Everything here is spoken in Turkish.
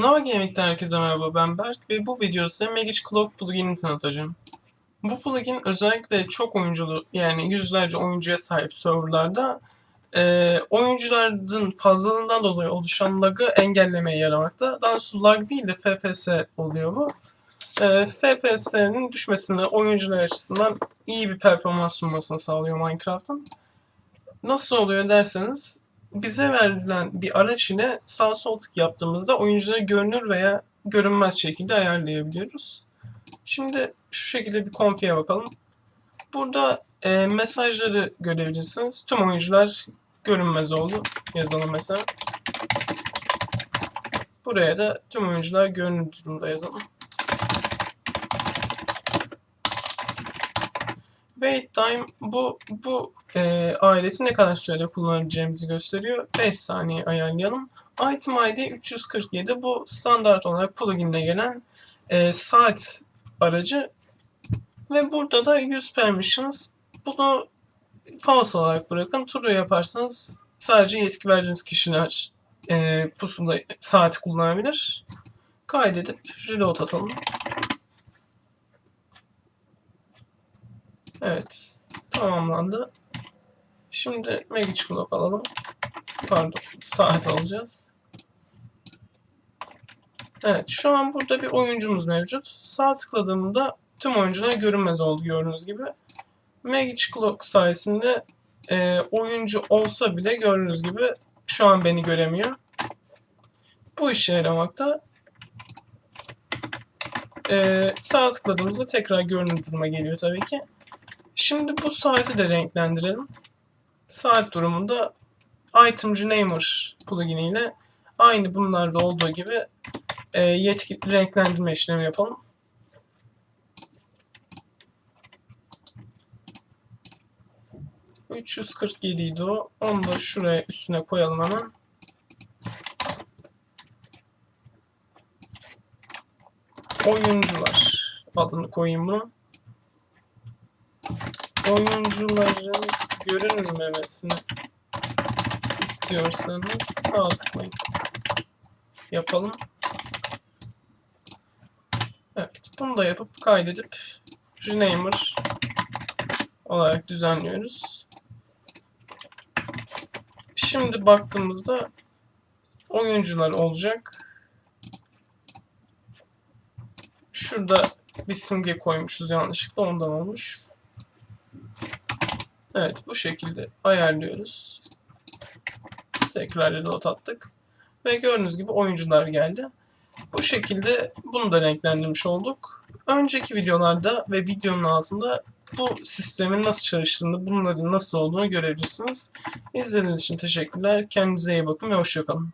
Nova Gaming'den herkese merhaba ben Berk ve bu videoda size Magic Clock pluginini tanıtacağım. Bu plugin özellikle çok oyunculu yani yüzlerce oyuncuya sahip serverlarda e, oyuncuların fazlalığından dolayı oluşan lag'ı engellemeye yaramakta. Daha doğrusu lag değil de FPS oluyor bu. E, FPS'nin düşmesini oyuncular açısından iyi bir performans sunmasını sağlıyor Minecraft'ın. Nasıl oluyor derseniz bize verilen bir araç ile sağ sol tık yaptığımızda oyuncuları görünür veya görünmez şekilde ayarlayabiliyoruz. Şimdi şu şekilde bir konfiye bakalım. Burada e, mesajları görebilirsiniz. Tüm oyuncular görünmez oldu. Yazalım mesela. Buraya da tüm oyuncular görünür durumda yazalım. Wait time bu bu e, aleti ne kadar sürede kullanabileceğimizi gösteriyor. 5 saniye ayarlayalım. Item ID 347 bu standart olarak plugin'de gelen e, saat aracı ve burada da use permissions bunu false olarak bırakın. True yaparsanız sadece yetki verdiğiniz kişiler e, pusula saati kullanabilir. Kaydedip reload atalım. Evet. Tamamlandı. Şimdi Magic Clock alalım. Pardon. Saat alacağız. Evet. Şu an burada bir oyuncumuz mevcut. Sağ tıkladığımda tüm oyuncular görünmez oldu gördüğünüz gibi. Magic Clock sayesinde e, oyuncu olsa bile gördüğünüz gibi şu an beni göremiyor. Bu işe yaramakta. E, sağ tıkladığımızda tekrar görünür duruma geliyor tabii ki. Şimdi bu saati de renklendirelim. Saat durumunda Item Renamer plugin ile aynı bunlarda olduğu gibi e, yetki renklendirme işlemi yapalım. ...347 idi o. Onu da şuraya üstüne koyalım hemen. Oyuncular adını koyayım bunu oyuncuların görünmemesini istiyorsanız sağ tıklayın. Yapalım. Evet, bunu da yapıp kaydedip renamer olarak düzenliyoruz. Şimdi baktığımızda oyuncular olacak. Şurada bir simge koymuşuz yanlışlıkla ondan olmuş. Evet bu şekilde ayarlıyoruz. Tekrar reload attık. Ve gördüğünüz gibi oyuncular geldi. Bu şekilde bunu da renklendirmiş olduk. Önceki videolarda ve videonun altında bu sistemin nasıl çalıştığını, bunların nasıl olduğunu görebilirsiniz. İzlediğiniz için teşekkürler. Kendinize iyi bakın ve hoşçakalın.